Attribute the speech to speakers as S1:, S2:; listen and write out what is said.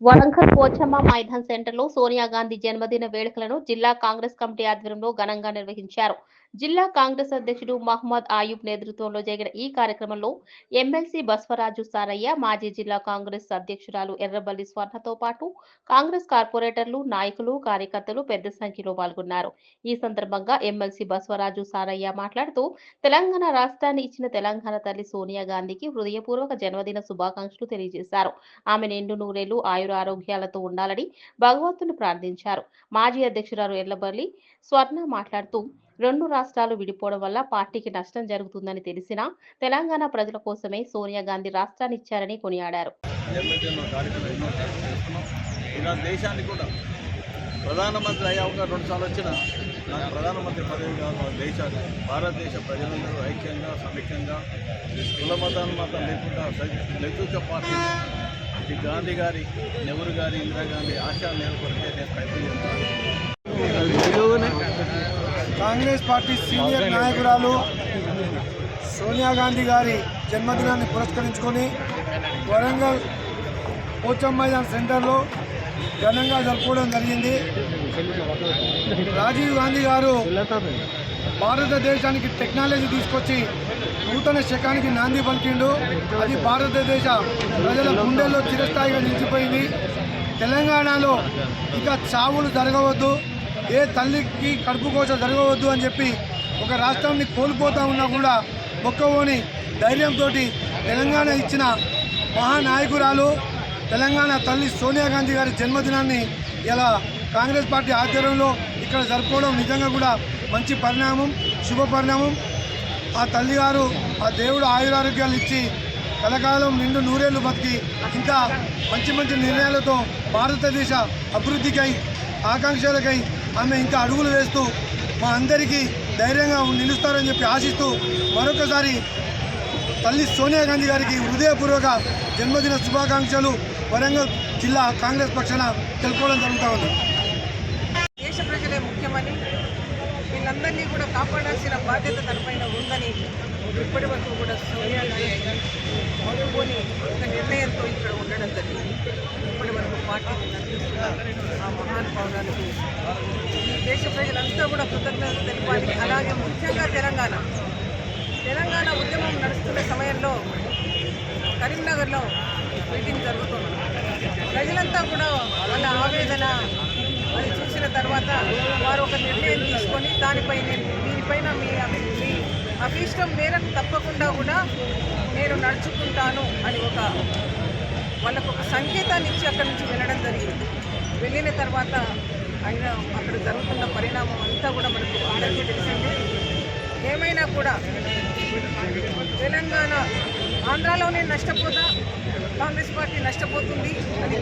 S1: వరంగల్ పోచమ్మ మైదాన్ సెంటర్లో సోనియా గాంధీ జన్మదిన వేడుకలను జిల్లా కాంగ్రెస్ కమిటీ ఆధ్వర్యంలో ఘనంగా నిర్వహించారు. జిల్లా కాంగ్రెస్ అధ్యక్షుడు మహమ్మద్ ఆయూబ్ నేతృత్వంలో జరిగిన ఈ కార్యక్రమంలో ఎమ్మెల్సీ బస్వరాజు సారయ్య మాజీ జిల్లా కాంగ్రెస్ అధ్యక్షురాలు ఎర్రబల్లి స్వర్ణతో పాటు కాంగ్రెస్ కార్పొరేటర్లు నాయకులు కార్యకర్తలు పెద్ద సంఖ్యలో పాల్గొన్నారు. ఈ సందర్భంగా ఎమ్మెల్సీ బస్వరాజు సారయ్య మాట్లాడుతూ తెలంగాణ రాష్ట్రాన్ని ఇచ్చిన తెలంగాణ తల్లి సోనియా గాంధీకి హృదయపూర్వక జన్మదిన శుభాకాంక్షలు తెలియజేశారు. ఆమె నిండు నూరేళ్ళు ఆయుర ఆరోగ్యాలతో ఉండాలని భగవంతుని ప్రార్థించారు. మాజీ అధ్యక్షురాలు ఎర్లబల్లి స్వర్ణ మాట్లాడుతూ రెండు రాష్ట్రాలు విడిపోవడం వల్ల పార్టీకి నష్టం జరుగుతుందని తెలిసినా తెలంగాణ ప్రజల కోసమే సోనియా గాంధీ రాష్ట్రాన్ని ఇచ్చారని కొనియాడారు.
S2: దేశానికి కూడా ప్రధానమంత్రి అయ్యా ఒక రెండు సార్లు వచ్చిన నాకు ప్రధానమంత్రి పదవి కాదు దేశ భారతదేశ ప్రజలందరూ ఐక్యంగా సమైక్యంగా కుల మతాన్ని మాత్రం లేకుండా నేతృత్వ పార్టీ గాంధీ గారి నెహ్రూ గారి ఇందిరాగాంధీ ఆశా నెలకొల్పే నేను ప్రయత్నం చేస్తాను.
S3: కాంగ్రెస్ పార్టీ సీనియర్ నాయకురాలు సోనియా గాంధీ గారి జన్మదినాన్ని పురస్కరించుకొని వరంగల్ పోచమ్మైదాన్ సెంటర్లో ఘనంగా జరుపుకోవడం జరిగింది. రాజీవ్ గాంధీ గారు భారతదేశానికి టెక్నాలజీ తీసుకొచ్చి నూతన శకానికి నాంది పలికిండు. అది భారతదేశ ప్రజల గుండెల్లో చిరస్థాయిగా నిలిచిపోయింది. తెలంగాణలో ఇక చావులు జరగవద్దు. ఏ తల్లికి కడుపు కోశ జరగవద్దు అని చెప్పి ఒక రాష్ట్రాన్ని కోల్పోతా ఉన్నా కూడా మొక్కవోని ధైర్యంతో తెలంగాణ ఇచ్చిన మహానాయకురాలు తెలంగాణ తల్లి సోనియా గాంధీ గారి జన్మదినాన్ని ఇలా కాంగ్రెస్ పార్టీ ఆధ్వర్యంలో ఇక్కడ జరుపుకోవడం నిజంగా కూడా మంచి పరిణామం శుభ పరిణామం. ఆ తల్లిగారు ఆ దేవుడు ఆయురారోగ్యాలు ఇచ్చి కలకాలం నిండు నూరేళ్ళు బతికి ఇంకా మంచి మంచి నిర్ణయాలతో భారతదేశ అభివృద్ధికై ఆకాంక్షలకై ఆమె ఇంకా అడుగులు వేస్తూ మా అందరికీ ధైర్యంగా నిలుస్తారని చెప్పి ఆశిస్తూ మరొకసారి తల్లి సోనియా గాంధీ గారికి హృదయపూర్వక జన్మదిన శుభాకాంక్షలు వరంగల్ జిల్లా కాంగ్రెస్ పక్షాన తెలుపుకోవడం జరుగుతూ ఉంది.
S4: దేశ ప్రజలే ముఖ్యమని వీళ్ళందరినీ కూడా కాపాడాల్సిన బాధ్యత తనపైన ఉందని ఇప్పటి వరకు కూడా సోనియా గాంధీ ఒక నిర్ణయంతో ఇక్కడ ఉండడం జరిగింది. ఇప్పటి వరకు పార్టీ ఆ మహానుభావురాలకు దేశ ప్రజలంతా కూడా కృతజ్ఞతలు తెలిపాలి అలాగే ముఖ్యంగా తెలంగాణ. తెలంగాణ ఉద్యమం నడుస్తున్న సమయంలో కరీంనగర్లో మీటింగ్ జరుగుతుంది. ప్రజలంతా కూడా వాళ్ళ ఆవేదన అది చూసిన తర్వాత వారు ఒక నిర్ణయం తీసుకొని దానిపై నేను దీనిపైన మీ మీ అభీష్టం మేరకు తప్పకుండా కూడా నేను నడుచుకుంటాను అని ఒక వాళ్ళకు ఒక సంకేతాన్ని ఇచ్చి అక్కడి నుంచి వెళ్ళడం జరిగింది. వెళ్ళిన తర్వాత అయినా అక్కడ జరుగుతున్న పరిణామం అంతా కూడా మనకు అందరికీ తెలిసిందే. ఏమైనా కూడా తెలంగాణ ఆంధ్రాలోనే నష్టపోతా కాంగ్రెస్ పార్టీ నష్టపోతుంది అని